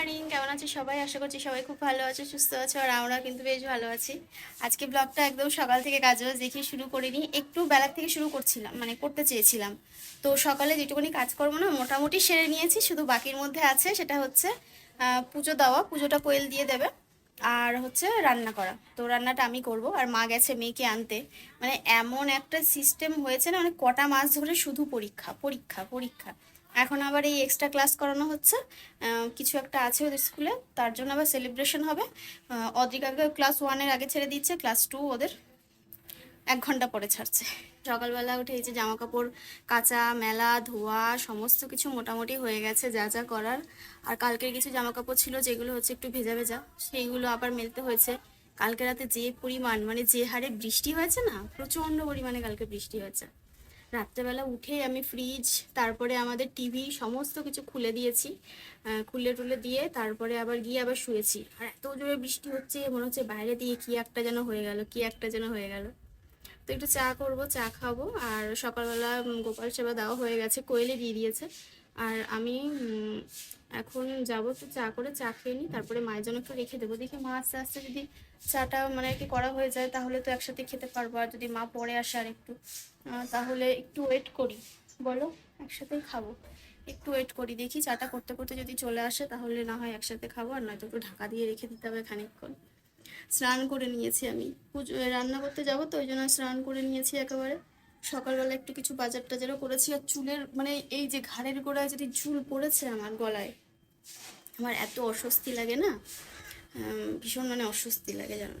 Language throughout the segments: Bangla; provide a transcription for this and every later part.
মর্নিং, কেমন আছো সবাই? আশা করছি সবাই খুব ভালো আছে, সুস্থ আছো, আর আমরা কিন্তু বেশ ভালো আছি। আজকে ব্লগটা একদম সকাল থেকে কাজ দেখিয়ে শুরু করিনি, একটু বেলার থেকে শুরু করছিলাম মানে করতে চেয়েছিলাম। তো সকালে যেটুকুনি কাজ করব না, মোটামুটি সেরে নিয়েছি, শুধু বাকির মধ্যে আছে, সেটা হচ্ছে পুজো দেওয়া, পুজোটা কোয়েল দিয়ে দেবে, আর হচ্ছে রান্না করা। তো রান্নাটা আমি করব, আর মা গেছে মেয়েকে আনতে। মানে এমন একটা সিস্টেম হয়েছে না মানে কটা মাস ধরে শুধু পরীক্ষা পরীক্ষা পরীক্ষা। এখন আবার এই এক্সট্রা ক্লাস করানো হচ্ছে। কিছু একটা আছে ওদের স্কুলে তার জন্য আবার সেলিব্রেশন হবে। অদ্রিকাকে ক্লাস ওয়ানের আগে ছেড়ে দিচ্ছে ক্লাস টু ওদের এক ঘণ্টা পরে ছাড়ছে। সকালবেলা উঠে এই যে জামা কাপড় কাচা, মেলা, ধোয়া, সমস্ত কিছু মোটামুটি হয়ে গেছে যা যা করার। আর কালকের কিছু জামা কাপড় ছিল যেগুলো হচ্ছে একটু ভেজা ভেজা, সেইগুলো আবার মেলতে হয়েছে। কালকে রাতে যে পরিমাণ মানে যে হারে বৃষ্টি হয়েছে না, প্রচণ্ড পরিমাণে কালকে বৃষ্টি হয়েছে। রাত্রেবেলা উঠে আমি ফ্রিজ তারপরে আমাদের টিভি সমস্ত কিছু খুলে দিয়েছি। খুলে টুলে দিয়ে তারপরে আবার গিয়ে আবার শুয়েছি। আর এত জোরে বৃষ্টি হচ্ছে, মনে হচ্ছে বাইরে দিয়ে কি একটা যেন হয়ে গেল, কি একটা যেন হয়ে গেল। তো একটু চা করব, চা খাব, আর সকালবেলা গোপাল সেবা দেওয়া হয়ে গেছে, কোয়েলে দিয়ে দিয়েছে। আর আমি এখন যাব তো চা করে, চা খেয়ে নিই, তারপরে মায়ের জন্য একটু রেখে দেবো। দেখি মা আস্তে আস্তে যদি চাটা মানে আর কি করা হয়ে যায়, তাহলে তো একসাথে খেতে পারব। আর যদি মা পরে আসে আর একটু তাহলে একটু ওয়েট করি। বলো, একসাথেই খাব। একটু ওয়েট করি, দেখি চাটা করতে করতে যদি চলে আসে, তাহলে না হয় একসাথে খাব, আর নয়তো একটু ঢাকা দিয়ে রেখে দিতে হবে খানিকক্ষণ। স্নান করে নিয়েছি আমি। পুজো রান্না করতে যাব তো, ওই জন্য স্নান করে নিয়েছি একেবারে। সকালবেলা একটু কিছু বাজার টাজারও করেছি আর চুলের মানে এই যে ঘাড়ের গোড়ায় যদি চুল পড়েছে আমার গলায়, আমার এত অস্বস্তি লাগে না? ভীষণ মানে অস্বস্তি লাগে জানো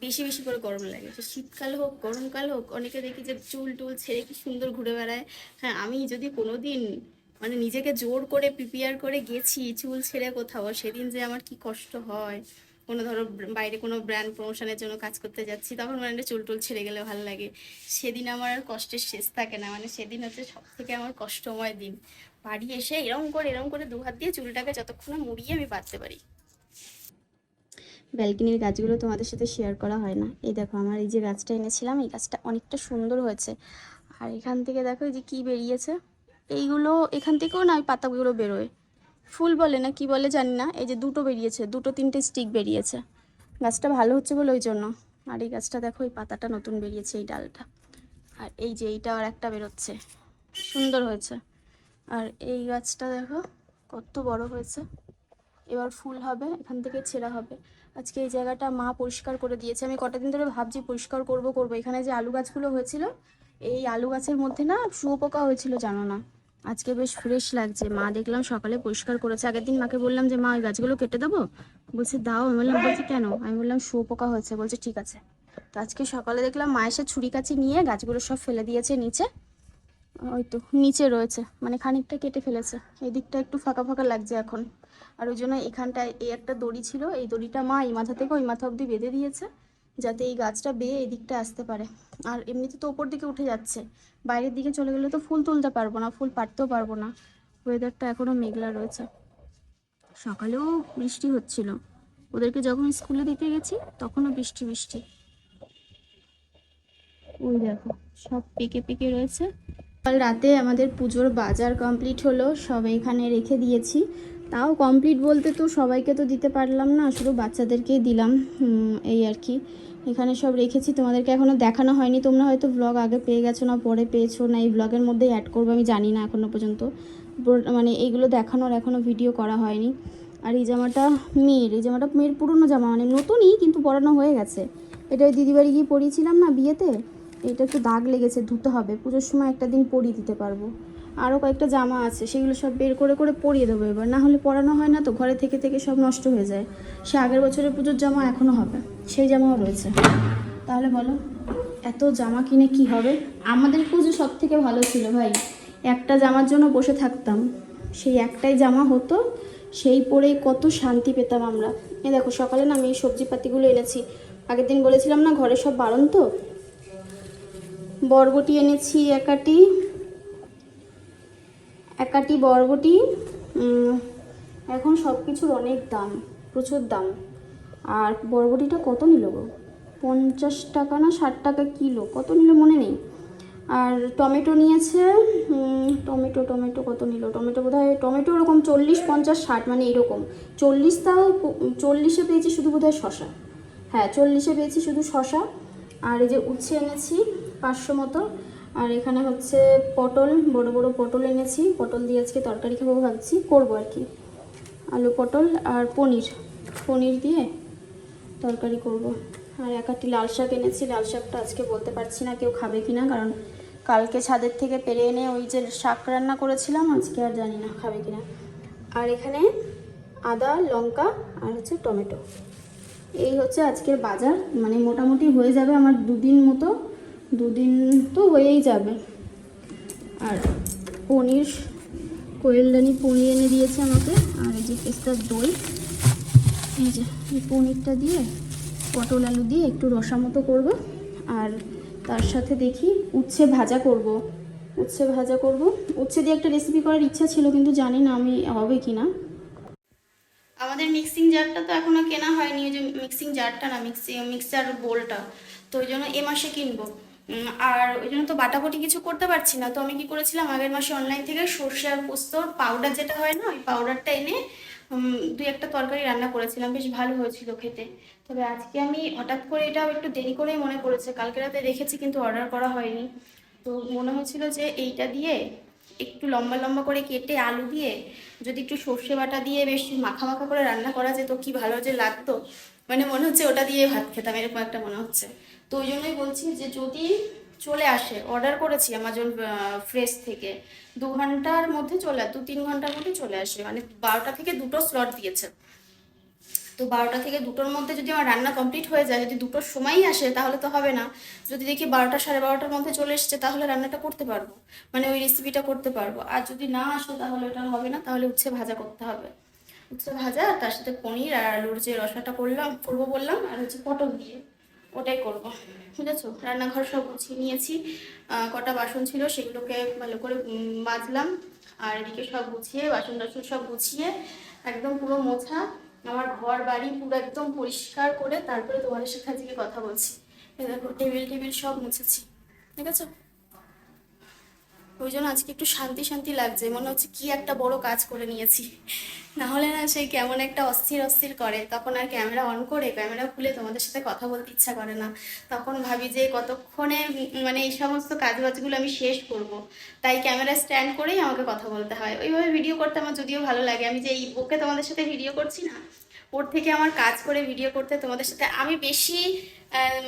বেশি বেশি করে গরম লাগে। সে শীতকাল হোক, গরমকাল হোক, অনেকে দেখি যে চুল টুল ছেড়ে কি সুন্দর ঘুরে বেড়ায়। হ্যাঁ আমি যদি কোনো দিন মানে নিজেকে জোর করে প্রিপেয়ার করে গেছি, চুল ছেড়ে কোথাও, সেদিন যে আমার কি কষ্ট হয়। কোনো ধরো বাইরে কোনো ব্র্যান্ড প্রমোশনের জন্য কাজ করতে যাচ্ছি, তখন মানে চুল টুল ছেড়ে গেলে ভালো লাগে। সেদিন আমার আর কষ্টের শেষ থাকে না মানে সেদিন হচ্ছে সব থেকে আমার কষ্টময় দিন। বাড়ি এসে এরম করে এরম করে দু হাত দিয়ে চুলটাকে যতক্ষণ মুড়িয়ে আমি বাঁধতে পারি। ব্যালকনির গাছগুলো তোমাদের সাথে শেয়ার করা হয় না। এই দেখো, আমার এই যে গাছটা এনেছিলাম, এই গাছটা অনেকটা সুন্দর হয়েছে। আর এখান থেকে দেখো এই যে কি বেরিয়েছে। এইগুলো এখান থেকেও না ওই পাতাগুলো বেরোয়। ফুল বলে না কি বলে জানি না। এই যে দুটো বেরিয়েছে, দুটো তিনটে স্টিক বেরিয়েছে। গাছটা ভালো হচ্ছে বলে ওই জন্য। আর এই গাছটা দেখো, এই পাতাটা নতুন বেরিয়েছে এই ডালটা। আর এই যে এইটা আর একটা বেরোচ্ছে। সুন্দর হয়েছে। আর এই গাছটা দেখো, কত বড় হয়েছে। এবার ফুল হবে, এখান থেকে ছেঁড়া হবে। আজকে এই জায়গাটা মা পরিষ্কার করে দিয়েছে। আমি কটা দিন ধরে ভাবছি পরিষ্কার করব করব। এখানে যে আলু গাছগুলো হয়েছিল, এই আলু গাছের মধ্যে না শুয়োপোকা হয়েছিল, জানো না? আজকে বেশ ফ্রেশ লাগছে। মা দেখলাম সকালে পরিষ্কার করেছে। আগের দিন মাকে বললাম যে, মা, ওই গাছগুলো কেটে দেবো? বলছে, দাও। আমি বললাম, বলছি, কেন? আমি বললাম শুয়োপোকা হয়েছে। বলছে, ঠিক আছে। তো আজকে সকালে দেখলাম মা এসে ছুরি কাছি নিয়ে গাছগুলো সব ফেলে দিয়েছে নিচে। ওই তো, নিচে রয়েছে। মানে খানিকটা কেটে ফেলেছে। এই দিকটা একটু ফাঁকা ফাঁকা লাগছে এখন। আর ওই জন্য এখানটায় এই একটা দড়ি ছিল। এই দড়িটা মা এই মাথা থেকে ওই মাথা অবধি বেঁধে দিয়েছে। যাতে এই গাছটা বেয়ে এই দিকটা আসতে পারে। আর এমনিতে তো ওপর দিকে উঠে যাচ্ছে। বাইরের দিকে চলে গেলে তো ফুল তুলতে পারব না, ফুল পাড়তেও পারব না। ওয়েদারটা এখনও মেঘলা রয়েছে। সকালেও বৃষ্টি হচ্ছিল। ওদেরকে যখন স্কুলে দিতে গেছি, তখনও বৃষ্টি বৃষ্টি। ওই দেখো, সব পেকে পেকে রয়েছে। কাল রাতে আমাদের পুজোর বাজার কমপ্লিট হলো, সব এখানে রেখে দিয়েছি। তাও কমপ্লিট বলতে তো সবাইকে তো দিতে পারলাম না, শুধু বাচ্চাদেরকেই দিলাম এই আর কি। এখানে সব রেখেছি, তোমাদেরকে এখনও দেখানো হয়নি, তোমরা হয়তো ব্লগ আগে পেয়ে গেছো না, পরে পেয়েছ না, এই ব্লগের মধ্যেই অ্যাড করব, আমি জানি না এখনও পর্যন্ত। মানে এইগুলো দেখানোর এখনও ভিডিও করা হয়নি। আর এই জামাটা মেয়ের, এই জামাটা মেয়ের পুরনো জামা মানে নতুনই, কিন্তু পরানো হয়ে গেছে। এটা ওই দিদিবাড়ি গিয়ে পরিয়েছিলাম না বিয়েতে, এটা একটু দাগ লেগেছে, ধুতে হবে, পুজোর সময় একটা দিন পরিয়ে দিতে পারব। আরও কয়েকটা জামা আছে, সেগুলো সব বের করে করে পরিয়ে দেবো এবার। না হলে পরানো হয় না তো ঘরে থেকে থেকে সব নষ্ট হয়ে যায়। সে আগের বছরের পুজোর জামা এখনও হবে, সেই জামাও রয়েছে। তাহলে বলো, এত জামা কিনে কি হবে? আমাদের পুজো সব থেকে ভালো ছিল ভাই। একটা জামার জন্য বসে থাকতাম, সেই একটাই জামা হতো, সেই পরেই কত শান্তি পেতাম আমরা। এই দেখো, সকালে না আমি এই সবজিপাতিগুলো এনেছি। আগের দিন বলেছিলাম না, ঘরে সব বারণ তো বরবটি এনেছি একাটি একাটি বরবটি এখন সব কিছুর অনেক দাম, প্রচুর দাম। আর বরবটিটা কত নিল গো? পঞ্চাশ টাকা না ষাট টাকা কিলো? কত নিল মনে নেই। আর টমেটো নিয়েছে টমেটো টমেটো কত নিল? টমেটো বোধ হয় টমেটো ওরকম চল্লিশ, পঞ্চাশ, ষাট মানে এরকম। চল্লিশ তাও চল্লিশে পেয়েছি শুধু বোধ হয় শশা হ্যাঁ চল্লিশে পেয়েছি শুধু শশা আর এই যে উচ্ছে এনেছি পাঁচশো মতো। আর এখানে হচ্ছে পটল, বড় বড় পটল এনেছি। পটল দিয়ে আজকে তরকারি খাব ভাবছি, করব আর কি। আলু পটল আর পনির। পনির দিয়ে তরকারি করব। আর এক আটটি লাল শাক এনেছি। লাল শাকটা আজকে বলতে পারছি না কেউ খাবে কি না কারণ কালকে ছাদের থেকে পেরে এনে ওই যে শাক রান্না করেছিলাম, আজকে আর জানি না খাবে কি না আর এখানে আদা, লঙ্কা আর হচ্ছে টমেটো। এই হচ্ছে আজকের বাজার। মানে মোটামুটি হয়ে যাবে আমার দুদিন মতো। দুদিন তো হয়েই যাবে। আর পনির, কোয়েলদানি পনির এনে দিয়েছে আমাকে। আর এই যে পেস্তার দই, এই যে এই পনিরটা দিয়ে পটল আলু দিয়ে একটু রসা মতো করব। আর তার সাথে দেখি উচ্ছে ভাজা করব। উচ্ছে ভাজা করব। উচ্ছে দিয়ে একটা রেসিপি করার ইচ্ছা ছিল, কিন্তু জানি না আমি হবে কি না আমাদের মিক্সিং জারটা তো এখনও কেনা হয়নি, ওই যে মিক্সিং জারটা না মিক্সি মিক্সার বোলটা তো ওই জন্য এ মাসে কিনবো। আর ওই জন্য তো বাটাবটি কিছু করতে পারছি না। তো আমি কি করেছিলাম, আগের মাসে অনলাইন থেকে সর্ষে আর পোস্তর পাউডার যেটা হয় না, ওই পাউডারটা এনে দুই একটা তরকারি রান্না করেছিলাম। বেশ ভালো হয়েছিল খেতে। তবে আজকে আমি হঠাৎ করে এটাও একটু দেরি করেই মনে পড়েছে। কালকে রাতে দেখেছি কিন্তু অর্ডার করা হয়নি। তো মনে হয়েছিল যে এইটা দিয়ে একটু লম্বা লম্বা করে কেটে আলু দিয়ে যদি একটু সর্ষে বাটা দিয়ে বেশ মাখা মাখা করে রান্না করা যেত, কি ভালো যে লাগতো। মানে মনে হচ্ছে ওটা দিয়ে ভাত খেতাম, এরকম একটা মনে হচ্ছে। তো ওই জন্যই বলছি যে যদি চলে আসে অর্ডার করেছি আমাজন ফ্রেশ থেকে, দু ঘণ্টার মধ্যে চলে, দু তিন ঘণ্টার মধ্যে চলে আসে। মানে বারোটা থেকে দুটো স্লট দিয়েছে। তো বারোটা থেকে দুটোর মধ্যে যদি আমার রান্না কমপ্লিট হয়ে যায়, যদি দুটোর সময়ই আসে, তাহলে তো হবে না। যদি দেখি বারোটা সাড়ে বারোটার মধ্যে চলে এসছে, তাহলে রান্নাটা করতে পারব। মানে ওই রেসিপিটা করতে পারব। আর যদি না আসে, তাহলে ওটা হবে না। তাহলে উচ্ছে ভাজা করতে হবে। উচ্ছে ভাজা, তার সাথে পনির আর আলুর যে রসাটা করলাম, করব বললাম, আর হচ্ছে পটল দিয়ে ওটাই করব। বুঝেছ? রান্নাঘর সব গুছিয়ে নিয়েছি। কটা বাসন ছিল সেগুলোকে ভালো করে মাজলাম। আর এদিকে সব গুছিয়ে বাসন টাসন সব গুছিয়ে, একদম পুরো মোছা। আমার ঘর বাড়ি পুরো একদম পরিষ্কার করে তারপরে তোমাদের সাথে আজকে কথা বলছি। দেখো, টেবিল টেবিল সব মুছেছি। ঠিক আছে? ওই জন্য আজকে একটু শান্তি শান্তি লাগছে, মনে হচ্ছে কি একটা বড় কাজ করে নিয়েছি। না হলে না সেই কেমন একটা অস্থির অস্থির করে, তখন আর ক্যামেরা অন করে, ক্যামেরা খুলে তোমাদের সাথে কথা বলতে ইচ্ছা করে না। তখন ভাবি যে কতক্ষণে মানে এই সমস্ত কাজবাজগুলো আমি শেষ করব। তাই ক্যামেরা স্ট্যান্ড করেই আমাকে কথা বলতে হয়। ওইভাবে ভিডিও করতে আমার যদিও ভালো লাগে। আমি যে এই বুকে তোমাদের সাথে ভিডিও করছি না ওর থেকে আমার কাজ করে ভিডিও করতে তোমাদের সাথে আমি বেশি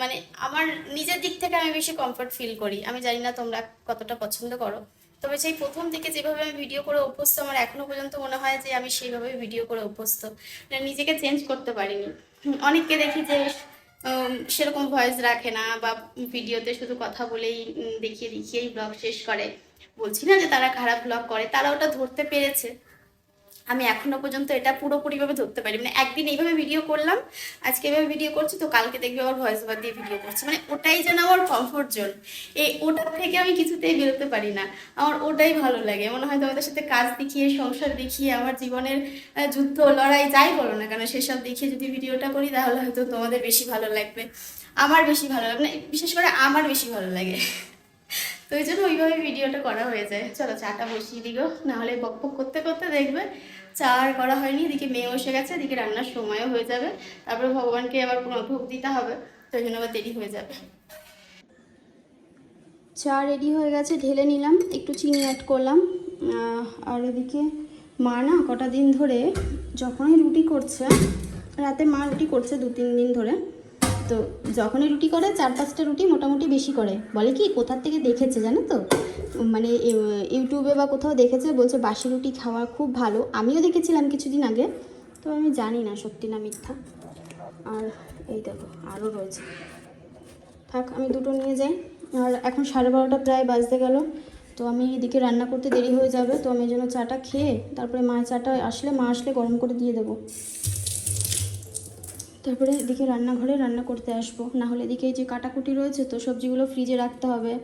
মানে আমার নিজের দিক থেকে আমি বেশি কমফর্ট ফিল করি। আমি জানি না তোমরা কতটা পছন্দ করো। তবে সেই প্রথম থেকে যেভাবে আমি ভিডিও করে অভ্যস্ত, আমার এখনও পর্যন্ত মনে হয় যে আমি সেইভাবে ভিডিও করে অভ্যস্ত। মানে নিজেকে চেঞ্জ করতে পারিনি। অনেককে দেখি যে সেরকম ভয়েস রাখে না বা ভিডিওতে শুধু কথা বলেই দেখিয়ে দেখিয়েই ব্লগ শেষ করে। বলছি না যে তারা খারাপ ব্লগ করে, তারা ওটা ধরতে পেরেছে। আমি এখনও পর্যন্ত এটা পুরোপুরিভাবে ধরতে পারি। মানে একদিন এইভাবে ভিডিও করলাম, আজকে এভাবে ভিডিও করছি, তো কালকে দেখবি আবার ভয়েস ওভার দিয়ে ভিডিও করছি। মানে ওটাই যেন আমার কমফোর্ট জোন এই ওটার থেকে আমি কিছুতেই বেরোতে পারি না। আমার ওটাই ভালো লাগে। মনে হয় তোমাদের সাথে কাজ দেখিয়ে, সংসার দেখিয়ে, আমার জীবনের যুদ্ধ, লড়াই যাই বলো না কেন, সেসব দেখিয়ে যদি ভিডিওটা করি, তাহলে হয়তো তোমাদের বেশি ভালো লাগবে। আমার বেশি ভালো লাগবে। মানে বিশেষ করে আমার বেশি ভালো লাগে। তো এই জন্য ওইভাবে ভিডিওটা করা হয়ে যায়। চলো চাটা বসিয়ে দিগো নাহলে বক বক করতে করতে দেখবে চা আর করা হয়নি, এদিকে মেয়ে এসে গেছে, এদিকে রান্নার সময়ও হয়ে যাবে। তারপরে ভগবানকে আবার কোনো ভোগ দিতে হবে, তো জন্য আবার দেরি হয়ে যাবে। চা রেডি হয়ে গেছে, ঢেলে নিলাম, একটু চিনি অ্যাড করলাম। আর এদিকে মা না কটা দিন ধরে যখনই রুটি করছে, রাতে মা রুটি করছে দু তিন দিন ধরে তো যখনই রুটি করে, চার পাঁচটা রুটি মোটামুটি বেশি করে। বলে কি, কোথার থেকে দেখেছে জানো তো? মানে ইউটিউবে বা কোথাও দেখেছে, বলছে বাসি রুটি খাওয়া খুব ভালো। আমিও দেখেছিলাম কিছুদিন আগে। তো আমি জানি না সত্যি না মিথ্যা। আর এই দেখো আরও রয়েছে। থাক, আমি দুটো নিয়ে যাই। আর এখন সাড়ে বারোটা প্রায় বাজতে গেল। তো আমি এদিকে রান্না করতে দেরি হয়ে যাবে। তো আমি যেন চাটা খেয়ে, তারপরে মায়ের চাটা আসলে, মা আসলে গরম করে দিয়ে দেবো। তারপরে এদিকে রান্নাঘরে রান্না করতে আসব। না হলে এদিকে যে কাটাকুটি রয়েছে তো সবজিগুলো ফ্রিজে রাখতে হবে।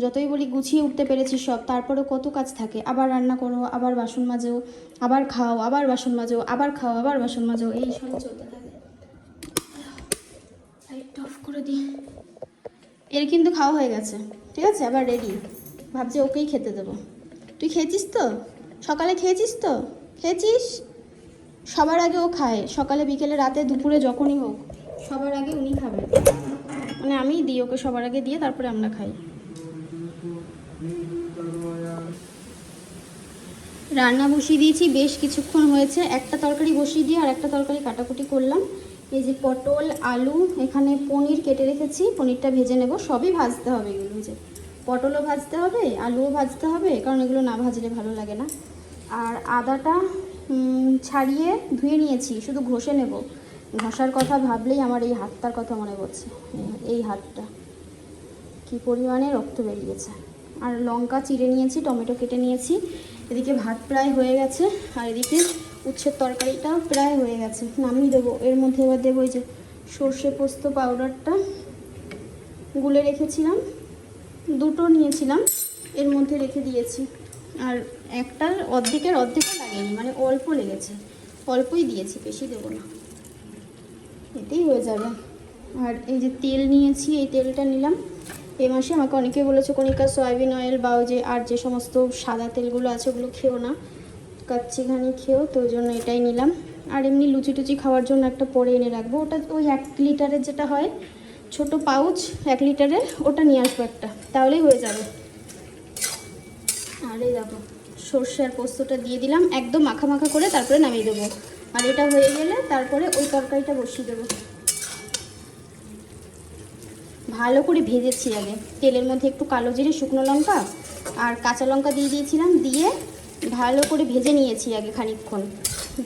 যতই বলি গুছিয়ে উঠতে পেরেছি সব, তারপরেও কত কাজ থাকে। আবার রান্না করো, আবার বাসন মাজো, আবার খাও, আবার বাসন মাজো, আবার খাও, আবার বাসন মাজো, এই সব চলতে থাকে। করে দিই। এর কিন্তু খাওয়া হয়ে গেছে। ঠিক আছে? আবার রেডি ভাবছি ওকেই খেতে দেবো। তুই খেয়েছিস তো? সকালে খেয়েছিস তো? খেয়েছিস? সবার আগে ও খায়। সকালে, বিকেলে, রাতে, দুপুরে যখনই হোক, সবার আগে উনি খাবে মানে আমি দিই, ওকে সবার আগে দিয়ে তারপরে আমরা খাই। রান্না বসিয়ে দিয়েছি, বেশ কিছুক্ষণ হয়েছে। একটা তরকারি বসিয়ে দিয়ে আর একটা তরকারি কাটাকুটি করলাম। এই যে পটল, আলু, এখানে পনির কেটে রেখেছি। পনিরটা ভেজে নেব। সবই ভাজতে হবে এগুলো ভেজে পটলও ভাজতে হবে, আলুও ভাজতে হবে, কারণ এগুলো না ভাজলে ভালো লাগে না। আর আদাটা ছাড়িয়ে ধুয়ে নিয়েছি, শুধু ঘষে নেব। ঘষার কথা ভাবলেই আমার এই হাতটার কথা মনে পড়ছে। এই- হাতটা কি পরিমাণে রক্ত বেরিয়েছে। আর লঙ্কা চিড়ে নিয়েছি, টমেটো কেটে নিয়েছি। এদিকে ভাত প্রায় হয়ে গেছে, আর এদিকে উচ্ছের তরকারিটা প্রায় হয়ে গেছে। নামিয়ে দেবো। এর মধ্যে এবার দেবো ওই যে সর্ষে পোস্ত পাউডারটা। গুলে রেখেছিলাম, দুটো নিয়েছিলাম, এর মধ্যে রেখে দিয়েছি। আর একটার অর্ধেকের অর্ধেকও লাগেনি মানে অল্প লেগেছে। অল্পই দিয়েছি, বেশি দেবো না। এতেই হয়ে যাবে। আর এই যে তেল নিয়েছি, এই তেলটা নিলাম। এই মাসে আমাকে অনেকে বলেছে, কণিকা, সয়াবিন অয়েল বা যে আর যে সমস্ত সাদা তেলগুলো আছে, ওগুলো খেও না। কাচ্চিঘানি খেও, তো ওই জন্য এটাই নিলাম। আর এমনি লুচি টুচি খাওয়ার জন্য একটা পরে এনে রাখব। ওটা ওই এক লিটারের যেটা হয়, ছোট পাউচ এক লিটারের, ওটা নিয়ে আসব একটা। তাহলেই হয়ে যাবে। আর দেখো সর্ষে আর পোস্তটা দিয়ে দিলাম, একদম মাখা মাখা করে তারপরে নামিয়ে দেবো। আর এটা হয়ে গেলে তারপরে ওই তরকারিটা বসিয়ে দেবো। ভালো করে ভেজেছি আগে। তেলের মধ্যে একটু কালো জিরে, শুকনো লঙ্কা আর কাঁচা লঙ্কা দিয়ে দিয়েছিলাম, দিয়ে ভালো করে ভেজে নিয়েছি আগে খানিকক্ষণ।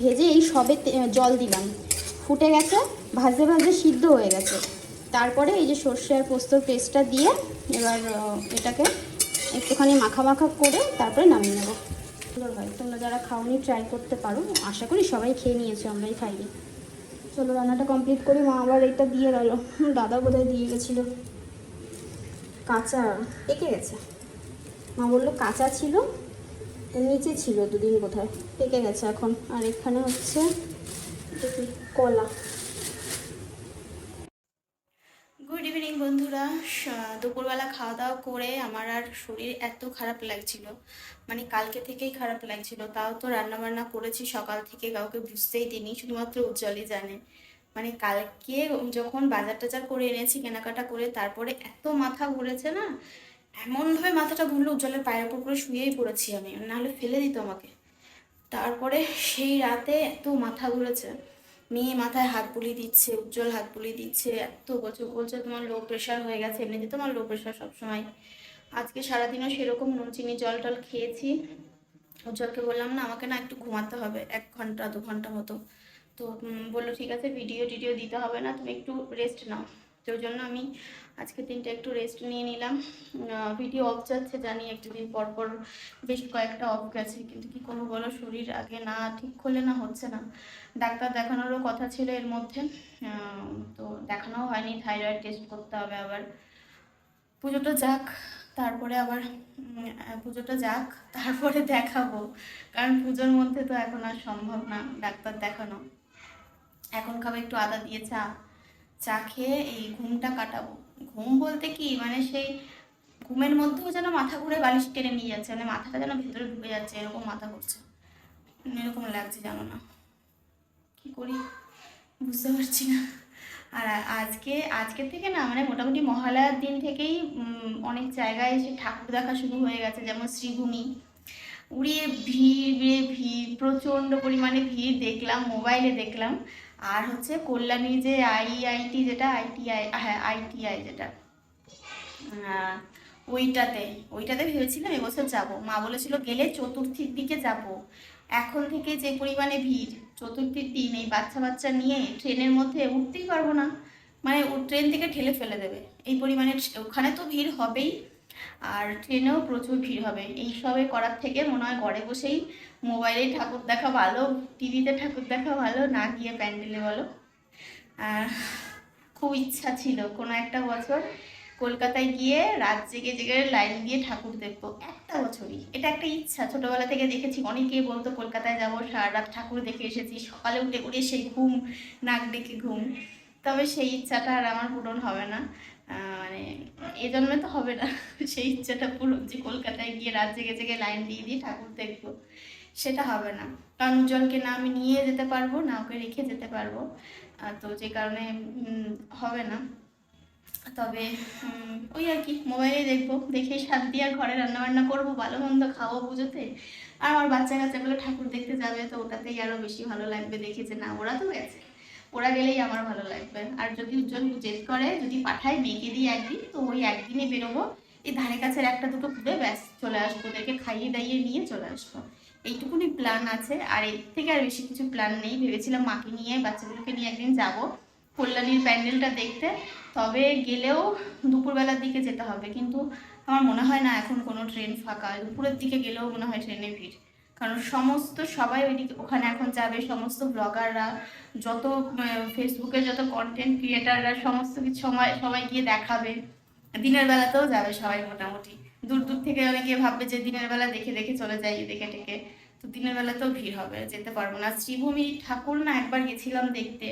ভেজে এই সবে জল দিলাম। ফুটে গেছে, ভাজতে ভাজতে সিদ্ধ হয়ে গেছে। তারপরে এই যে সর্ষে আর পোস্তর পেস্টটা দিয়ে এবার এটাকে একটুখানি মাখা মাখা করে তারপরে নামিয়ে নেব। সুন্দর হয় তোমরা যারা খাওনি ট্রাই করতে পারো। আশা করি সবাই খেয়ে নিয়েছো, আমরাই খাইনি। চলো, রান্নাটা কমপ্লিট করি। মা আবার এটা দিয়ে গেল। দাদা বোধহয় দিয়ে গেছিল। কাঁচা পেকে গেছে। মা বলল, কাঁচা ছিল নিচে ছিল দুদিন বোধহয়। পেকে গেছে এখন। আর এখানে হচ্ছে কলা। গুড ইভিনিং বন্ধুরা। দুপুরবেলা খাওয়া দাওয়া করে আমার আর শরীর এত খারাপ লাগছিল। মানে কালকে থেকেই খারাপ লাগছিল। তাও তো রান্না বান্না করেছি, সকাল থেকে কাউকে বুঝতেই দিইনি, শুধুমাত্র উজ্জ্বলই জানে। মানে কালকে যখন বাজার টাজার করে এনেছি, কেনাকাটা করে, তারপরে এত মাথা ঘুরেছে না, এমনভাবে মাথাটা ঘুরলো, উজ্জ্বলের পায়ের উপর করে শুয়েই পড়েছি আমি। নাহলে ফেলে দিত আমাকে। তারপরে সেই রাতে এত মাথা ঘুরেছে। মেয়ে মাথায় হাত বুলিয়ে দিচ্ছে, উজ্জ্বল হাত বুলিয়ে দিচ্ছে, এত বছর বলছে তোমার লো প্রেশার হয়ে গেছে, এমনিতে তোমার লো প্রেশার সবসময়। আজকে সারাদিনও সেরকম নুন চিনি জল টল খেয়েছি। উজ্জ্বলকে বললাম, না, আমাকে না একটু ঘুমাতে হবে, এক ঘণ্টা, দু ঘণ্টা মতো। তো বলল, ঠিক আছে ভিডিও টিডিও দিতে হবে না, তুমি একটু রেস্ট নাও। তো জন্য আমি আজকে দিনটা একটু রেস্ট নিয়ে নিলাম। ভিডিও অফ যাচ্ছে, জানি একটু দিন পর পর বেশ কয়েকটা অফ গেছে, কিন্তু কি করব বলো, শরীর আগে না ঠিক করলে না হচ্ছে না। ডাক্তার দেখানোরও কথা ছিল এর মধ্যে। তো দেখানোও হয়নি থাইরয়েড টেস্ট করতে হবে আবার। পুজোটা যাক, তারপরে আবার পুজোটা যাক, তারপরে দেখাবো। কারণ পুজোর মধ্যে তো এখন আর সম্ভব না ডাক্তার দেখানো। এখন খাব একটু আদা দিয়ে চা। চা খেয়ে এই ঘুমটা কাটাবো। ঘুম বলতে কি মানে সেই ঘুমের মধ্যেও যেন মাথা ঘুরে বালিশ টেনে নিয়ে যাচ্ছে মানে মাথাটা যেন ভেতরে ঢুকে যাচ্ছে, এরকম মাথা ঘুরছে। এরকম লাগছে জানো না। কি করি? বুঝতে পারছি না। আর আজকে আজকে থেকে না মানে মোটামুটি মহালয়ার দিন থেকেই অনেক জায়গায় এসে ঠাকুর দেখা শুরু হয়ে গেছে, যেমন শ্রীভূমি। উড়িয়ে ভিড় ভিড়, প্রচণ্ড পরিমাণে ভিড় দেখলাম, মোবাইলে দেখলাম। আর হচ্ছে কল্যাণী যে আইআইটি যেটা, আইটিআই হ্যাঁ আইটিআই যেটা। ওইটাতে ওইটাতে ভেবেছিলাম এবছর যাব। মা বলেছিল গেলে চতুর্থীর দিকে যাব। এখন থেকে যে পরিমাণে ভিড়, চতুর্থীর দিন এই বাচ্চা বাচ্চা নিয়ে ট্রেনের মধ্যে উঠতেই পারব না। মানে ট্রেন থেকে ঠেলে ফেলে দেবে। এই পরিমাণে, ওখানে তো ভিড় হবেই। আর ট্রেনেও প্রচুর ভিড় হবে। এই সবে করার থেকে মনে হয় ঘরে বসেই মোবাইলে ঠাকুর দেখা ভালো, টিভিতে ঠাকুর দেখা ভালো, না গিয়ে প্যান্ডেলে বলো। আর খুব ইচ্ছা ছিল কোনো একটা বছর কলকাতায় গিয়ে রাত জেগে জেগে লাইন দিয়ে ঠাকুর দেখব, একটা বছরই। এটা একটা ইচ্ছা। ছোটবেলা থেকে দেখেছি, অনেকেই বলতো কলকাতায় যাব সারা রাত ঠাকুর দেখে এসেছি, সকালে উঠে উঠে সেই ঘুম, নাক ডেকে ঘুম। তবে সেই ইচ্ছাটা আর আমার পূরণ হবে না। মানে এই জন্মে তো হবে না। সেই ইচ্ছাটা পুরো যে কলকাতায় গিয়ে রাত জেগে জেগে লাইন দিয়ে দিয়ে ঠাকুর দেখব, সেটা হবে না। কারণ উজ্জ্বলকে না আমি নিয়ে যেতে পারব, না ওকে রেখে যেতে পারব। তো যে কারণে হবে না। তবে ওই আর কি মোবাইলে দেখব। দেখে শান্তি আর ঘরে রান্না বান্না করব, ভালো মন্দ খাব পুজোতে। আর আমার বাচ্চা কাচ্চাগুলো ঠাকুর দেখতে যাবে, তো ওটাতেই আরও বেশি ভালো লাগবে দেখে যে না, ওরা তো গেছে। ওরা গেলেই আমার ভালো লাগবে। আর যদি উজ্জ্বল জেদ করে, যদি পাঠায় মেয়েকে দিয়ে একদিন, তো ওই একদিনে বেরোবো। এই ধারে কাছের একটা দুটো ঘুরে ব্যাস, চলে আসব। ওদেরকে খাইয়ে দাইয়ে নিয়ে চলে আসব। এইটুকুনি প্ল্যান আছে। আর এর থেকে আর বেশি কিছু প্ল্যান নেই। ভেবেছিলাম মাকে নিয়ে, বাচ্চাগুলোকে নিয়ে একদিন যাব কল্যাণীর প্যান্ডেলটা দেখতে। তবে গেলেও দুপুরবেলার দিকে যেতে হবে। কিন্তু আমার মনে হয় না এখন কোনো ট্রেন ফাঁকা। দুপুরের দিকে গেলেও মনে হয় ট্রেনে ভিড়। কারণ সমস্ত সবাই ওইদিকে ওখানে এখন যাবে, সমস্ত ব্লগাররা যত ফেসবুকে যত কন্টেন্ট ক্রিয়েটাররা সমস্ত কিছু সময় সবাই গিয়ে দেখাবে। দিনের বেলাতেও যাবে সবাই মোটামুটি। দূর দূর থেকে অনেকে ভাববে যে দিনের বেলা দেখে দেখে চলে যাই দেখে টেকে তো দিনের বেলাতেও ভিড় হবে, যেতে পারব না। শ্রীভূমি ঠাকুর না একবার গেছিলাম দেখতে,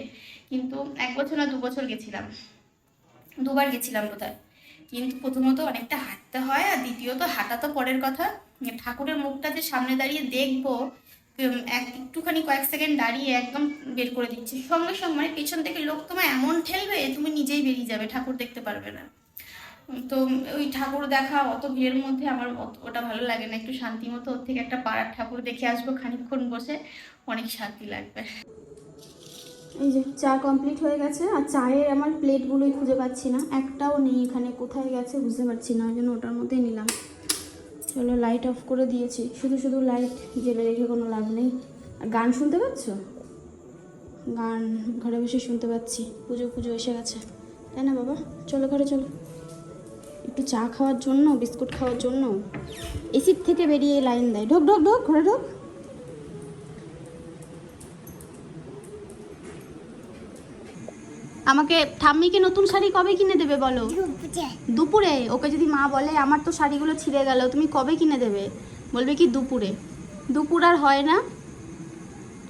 কিন্তু এক বছর না দু বছর গেছিলাম। দুবার গেছিলাম বোধহয়। কিন্তু প্রথমত অনেকটা হাঁটতে হয় আর দ্বিতীয়ত হাঁটা তো পরের কথা। ঠাকুরের মুখটা যে সামনে দাঁড়িয়ে দেখব এক, একটুখানি কয়েক সেকেন্ড দাঁড়িয়ে একদম বের করে দিচ্ছে। সঙ্গে সঙ্গে মানে পেছন থেকে লোক তোমায় এমন ঠেলবে তুমি নিজেই বেরিয়ে যাবে, ঠাকুর দেখতে পারবে না। তো ওই ঠাকুর দেখা অত ভিড়ের মধ্যে আমার ওটা ভালো লাগে না, একটু শান্তি মতো ওর থেকে একটা পাড়ার ঠাকুর দেখে আসব খানিকক্ষণ বসে, অনেক শান্তি লাগবে। এই যে চা কমপ্লিট হয়ে গেছে, আর চায়ের আমার প্লেটগুলোই খুঁজে পাচ্ছি না। একটাও নেই এখানে, কোথায় গেছে বুঝতে পারছি না, ওই জন্য ওটার মধ্যেই নিলাম। চলো লাইট অফ করে দিয়েছি। শুধু শুধু লাইট জেলে রেখে কোনো লাভ নেই। গান শুনতে পাচ্ছ? গান, ঘরে বসে শুনতে পাচ্ছি। পুজো পুজো এসে গেছে। তাই না বাবা? চলো ঘরে, চলো। একটু চা খাওয়ার জন্য, বিস্কুট খাওয়ার জন্য। এসির থেকে বেরিয়ে লাইন দেয়। ঢোক ঢোক ঢোক, ঘরে ঢোক। আমাকে ঠাম্মিকে নতুন শাড়ি কবে কিনে দেবে বলো? দুপুরে। ওকে যদি মা বলে আমার তো শাড়িগুলো ছিঁড়ে গেল তুমি কবে কিনে দেবে? বলবে কি দুপুরে। দুপুর আর হয় না।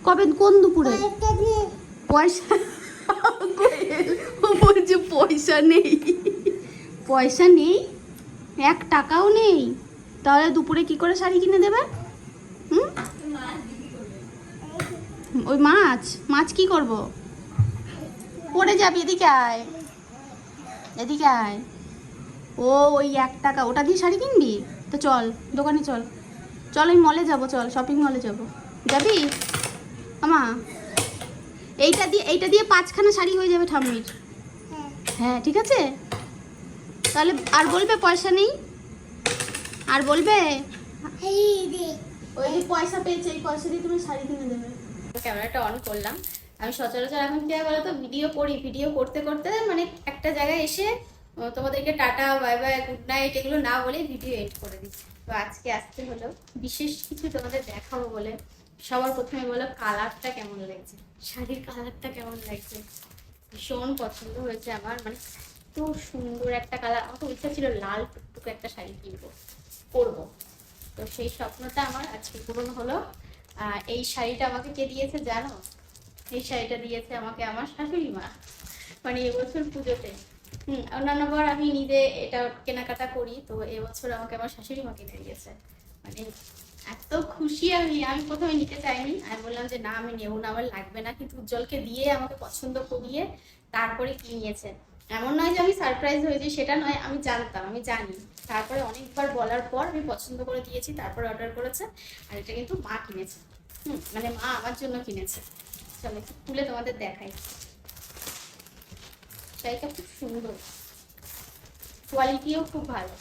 কবে কোন দুপুরে? পয়সা বলছে পয়সা নেই। পয়সা নেই? এক টাকাও নেই? তাহলে দুপুরে কি করে শাড়ি কিনে দেবে? হুম? ওই মাছ। মাছ কি করব? পড়ে যাবি এদিকে আয়। এদিকে আয়। ও ওই এক টাকা ওটা দিয়ে শাড়ি কিনবি? তো চল দোকানে চল। চল ওই মলে যাব চল শপিং মলে যাব। যাবি? আমা এইটা দিয়ে এইটা দিয়ে পাঁচখানা শাড়ি হয়ে যাবে ঠাম্মির। হ্যাঁ ঠিক আছে? তাহলে আর বলবে পয়সা নেই? আর বলবে? ওই পয়সা পেয়েছে এই পয়সা দিয়ে তুমি শাড়ি কিনে দেবে। ক্যামেরাটা অন করলাম। আমি সচরাচর এখন কি হয় তো ভিডিও করি ভিডিও করতে করতে মানে একটা জায়গায় এসে তোমাদেরকে tata, bye bye good night এগুলো না বলে ভিডিও এড করে দিই তো আজকে আসতে হলো, বিশেষ কিছু তোমাদের দেখাবো বলে। সবার প্রথমে বলো কালারটা কেমন লাগছে? শাড়ির কালারটা কেমন লাগছে? ভীষণ পছন্দ হয়েছে আমার মানে এত সুন্দর একটা কালার আমার তো ইচ্ছা ছিল লাল টুকটুকু একটা শাড়ি কিনবো, পরবো। তো সেই স্বপ্নটা আমার আজকে পূরণ হলো। এই শাড়িটা আমাকে কে দিয়েছে জানো? এই শাড়িটা দিয়েছে আমাকে আমার শাশুড়ি মা। মানে এবছর পুজোতে। হুম অন্যান্যবার আমি নিজে এটা কেনাকাটা করি, তো এবছর আমাকে আমার শাশুড়ি মা কিনে দিয়েছে। মানে এত খুশি আমি আমি প্রথমে নিতে চাইনি। আমি বললাম যে না, আমি নেব না, আমার লাগবে না, কিন্তু উজ্জ্বলকে দিয়ে আমাকে পছন্দ করিয়ে তারপরে কিনিয়েছে এমন নয় যে আমি সারপ্রাইজ হয়েছি, সেটা নয়, আমি জানতাম, আমি জানি। তারপরে অনেকবার বলার পর আমি পছন্দ করে দিয়েছি, তারপরে অর্ডার করেছে, আর এটা কিন্তু মা কিনেছে। হুম মানে মা আমার জন্য কিনেছে। চলো একটু খুলে তোমাদের দেখাই। শাড়িটা খুব সুন্দর। কোয়ালিটিও খুব ভালো।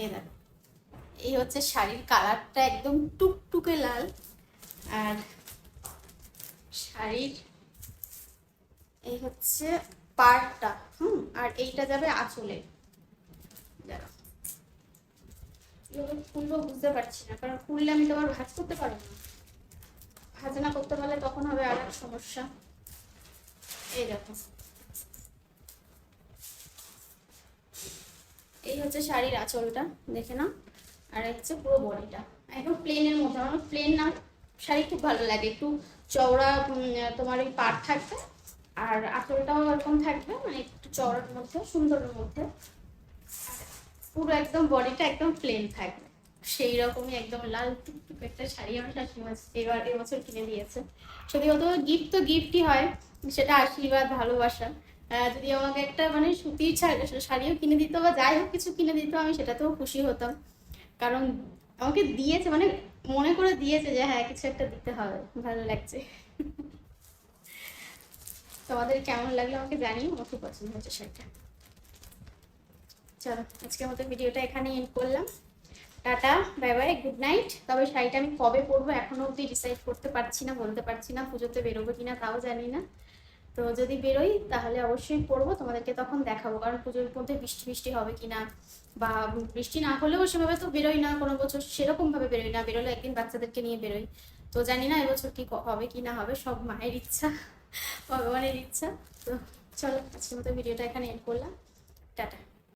এই দেখো, এই হচ্ছে শাড়ির কালারটা একদম টুকটুকে লাল। আর শাড়ির এই হচ্ছে পাড়টা, হুম, আর এইটা যাবে আঁচলে দেখো বুঝতে পারছি না, কারণ খুললে আমি তোমার ভাজ করতে পারব না। ভাজ করতে পারলে তখন হবে আর এক সমস্যা। এই দেখো। এই হচ্ছে শাড়ির আঁচলটা, দেখে না আর হচ্ছে পুরো বডিটা। একদম প্লেনের মধ্যে, আমার প্লেন না, শাড়ি খুব ভালো লাগে। একটু চওড়া তোমার ওই পাড় থাকবে, আর আঁচলটাও এরকম থাকবে মানে একটু চওড়ার মধ্যে, সুন্দরের মধ্যে। পুরো একদম বডিটা একদম প্লেন থাকবে। সেই রকমই একদম লাল টুকটুক একটা শাড়ি আমার শাশুড়ি এবার এবছর কিনে দিয়েছে। সত্যি কথা গিফট তো গিফটই হয়, সেটা আশীর্বাদ, ভালোবাসা। যদি আমাকে একটা মানে সুতির শাড়িও কিনে দিত বা যাই হোক কিছু কিনে দিত, আমি সেটাতেও খুশি হতাম। কারণ আমাকে দিয়েছে মানে মনে করে দিয়েছে যে হ্যাঁ কিছু একটা দিতে হবে, ভালো লাগছে। তোমাদের কেমন লাগল আমাকে জানিও, আমার খুব পছন্দ হয়েছে শাড়িটা। চলো, আজকের মতো ভিডিওটা এখানে এন্ড করলাম। Tata, bye bye, good night. তবে শাড়িটা আমি কবে পরবো এখনও অবধি ডিসাইড করতে পারছি না, বলতে পারছি না, পুজোতে বেরোবো কি না তাও জানি না। তো যদি বেরোই, তাহলে অবশ্যই পরবো, তোমাদেরকে তখন দেখাবো। কারণ পুজোর মধ্যে বৃষ্টি বৃষ্টি হবে কি না বা বৃষ্টি না হলেও সেভাবে তো বেরোই না, কোনো বছর সেরকম ভাবে বেরোই না। বেরোলে একদিন বাচ্চাদেরকে নিয়ে বেরোই। তো জানি না এবছর কি হবে কি না হবে, সব মায়ের ইচ্ছা, ভগবানের ইচ্ছা। তো চলো, আজকের মতো ভিডিওটা এখানে এড করলাম। টাটা।